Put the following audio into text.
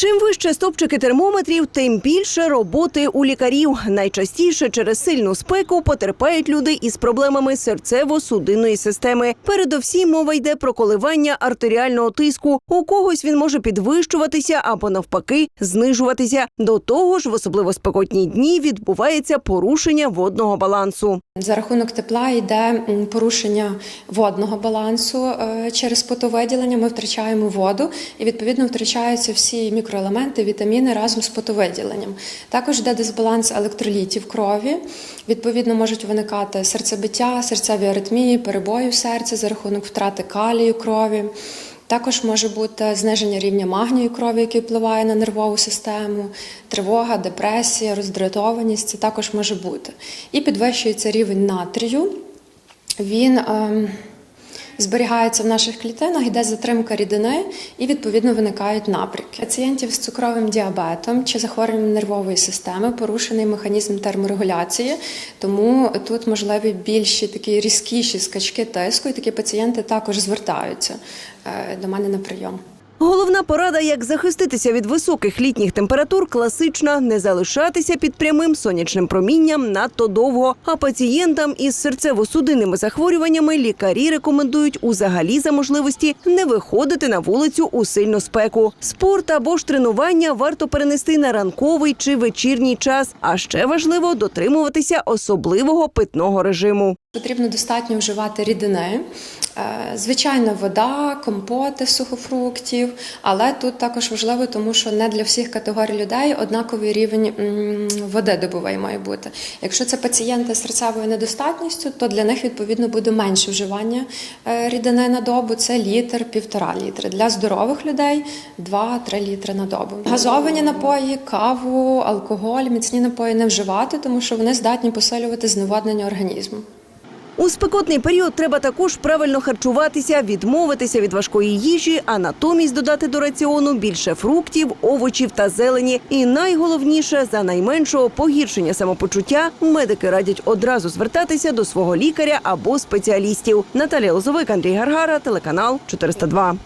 Чим вище стопчики термометрів, тим більше роботи у лікарів. Найчастіше через сильну спеку потерпають люди із проблемами серцево-судинної системи. Передовсім мова йде про коливання артеріального тиску. У когось він може підвищуватися або навпаки знижуватися. До того ж, в особливо спекотні дні відбувається порушення водного балансу. За рахунок тепла йде порушення водного балансу е, через потовиділення. Ми втрачаємо воду і відповідно втрачаються всі мікроелементи, вітаміни разом з потовиділенням. Також йде дисбаланс електролітів крові. Відповідно, можуть виникати серцебиття, серцеві аритмії, перебої в серці за рахунок втрати калію крові. Також може бути зниження рівня магнію крові, який впливає на нервову систему, тривога, депресія, роздратованість. Це також може бути. І підвищується рівень натрію. Він ем, зберігається в наших клітинах, йде затримка рідини і відповідно виникають напрямки. Пацієнтів з цукровим діабетом чи захворюванням нервової системи порушений механізм терморегуляції, тому тут можливі більші такі різкіші скачки тиску, і такі пацієнти також звертаються е, до мене на прийом. Головна порада, як захиститися від високих літніх температур, класична не залишатися під прямим сонячним промінням надто довго. А пацієнтам із серцево-судинними захворюваннями лікарі рекомендують узагалі за можливості не виходити на вулицю у сильну спеку. Спорт або ж тренування варто перенести на ранковий чи вечірній час. А ще важливо дотримуватися особливого питного режиму. Потрібно достатньо вживати рідини. Е, Звичайно, вода, компоти сухофруктів, але тут також важливо, тому що не для всіх категорій людей однаковий рівень води добовий має бути. Якщо це пацієнти з серцевою недостатністю, то для них відповідно буде менше вживання е, рідини на добу. Це літр, півтора літри. Для здорових людей 2-3 літри на добу. Газовані напої, каву, алкоголь, міцні напої не вживати, тому що вони здатні посилювати зневоднення організму. У спекотний період треба також правильно харчуватися, відмовитися від важкої їжі, а натомість додати до раціону більше фруктів, овочів та зелені. І найголовніше за найменшого погіршення самопочуття медики радять одразу звертатися до свого лікаря або спеціалістів. Наталія Лозовик, Андрій Гаргара, телеканал 402.